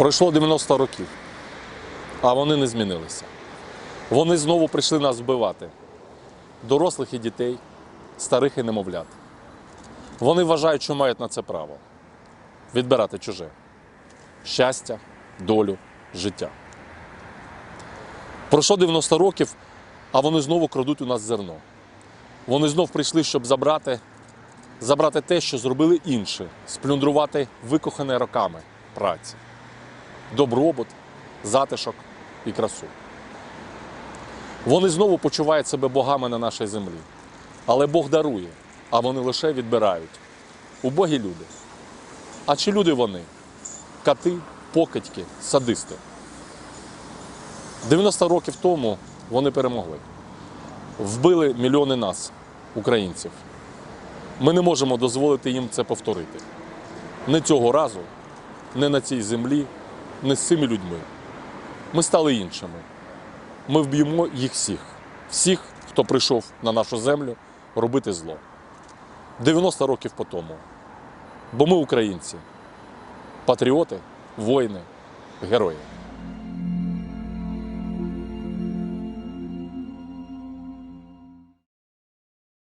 Пройшло 90 років, а вони не змінилися. Вони знову прийшли нас вбивати. Дорослих і дітей, старих і немовлят. Вони вважають, що мають на це право відбирати чуже щастя, долю, життя. Пройшло 90 років, а вони знову крадуть у нас зерно. Вони знов прийшли, щоб забрати, забрати те, що зробили інші, сплюндрувати викохане роками праці, добробут, затишок і красу. Вони знову почувають себе богами на нашій землі. Але Бог дарує, а вони лише відбирають. Убогі люди. А чи люди вони? Кати, покидьки, садисти. 90 років тому вони перемогли. Вбили мільйони нас, українців. Ми не можемо дозволити їм це повторити. Не цього разу, не на цій землі, не з цими людьми. Ми стали іншими. Ми вб'ємо їх всіх, всіх, хто прийшов на нашу землю робити зло. 90 років по тому. Бо ми українці, патріоти, воїни, герої.